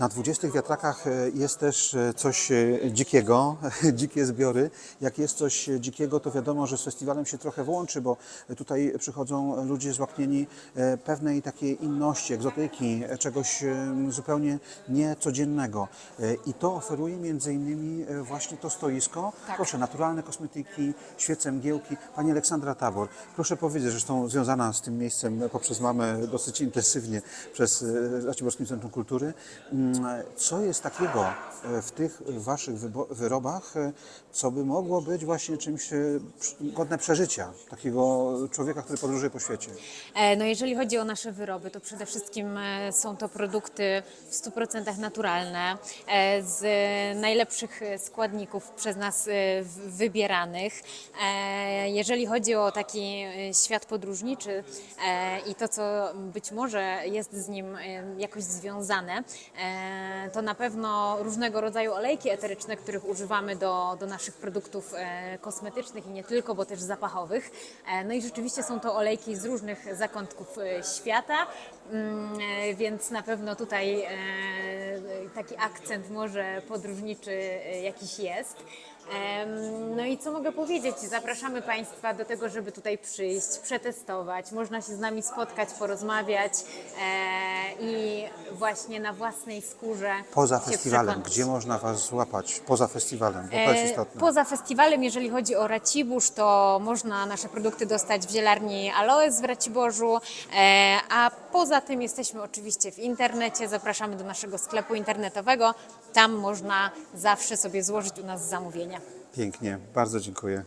Na 20 wiatrakach e, jest też e, coś e, dzikiego, dzikie zbiory. Jak jest coś dzikiego, to wiadomo, że z festiwalem się trochę włączy, bo tutaj przychodzą ludzie złapnieni pewnej takiej inności, egzotyki, czegoś zupełnie niecodziennego. I to oferuje między innymi właśnie to stoisko. Proszę, naturalne kosmetyki, świece mgiełki. Pani Aleksandra Tabor, proszę powiedzieć, zresztą związana z tym miejscem poprzez mamę dosyć intensywnie przez Raciborskim Centrum Kultury. Co jest takiego e, w tych Waszych wyrobach, e, co by mogło być właśnie czymś e, godne przeżycia takiego człowieka, który podróżuje po świecie? No jeżeli chodzi o nasze wyroby, to przede wszystkim są to produkty w 100% naturalne, z najlepszych składników przez nas wybieranych. Jeżeli chodzi o taki świat podróżniczy i to, co być może jest z nim jakoś związane, to na pewno różnego rodzaju olejki eteryczne, których używamy do, do naszych produktów e, kosmetycznych i nie tylko, bo też zapachowych. E, No i rzeczywiście są to olejki z różnych zakątków e, świata, Mm, e, więc na pewno tutaj e, taki akcent może podróżniczy e, jakiś jest. No i co mogę powiedzieć? Zapraszamy Państwa do tego, żeby tutaj przyjść, przetestować. Można się z nami spotkać, porozmawiać e, i właśnie na własnej skórze. Poza się festiwalem, przekonać. gdzie można Was złapać? Poza festiwalem, bo to jest E, istotne. Poza festiwalem, jeżeli chodzi o Racibórz, to można nasze produkty dostać w zielarni Aloes w Raciborzu, e, a poza tym jesteśmy oczywiście w internecie, zapraszamy do naszego sklepu internetowego, tam można zawsze sobie złożyć u nas zamówienie. Pięknie, bardzo dziękuję.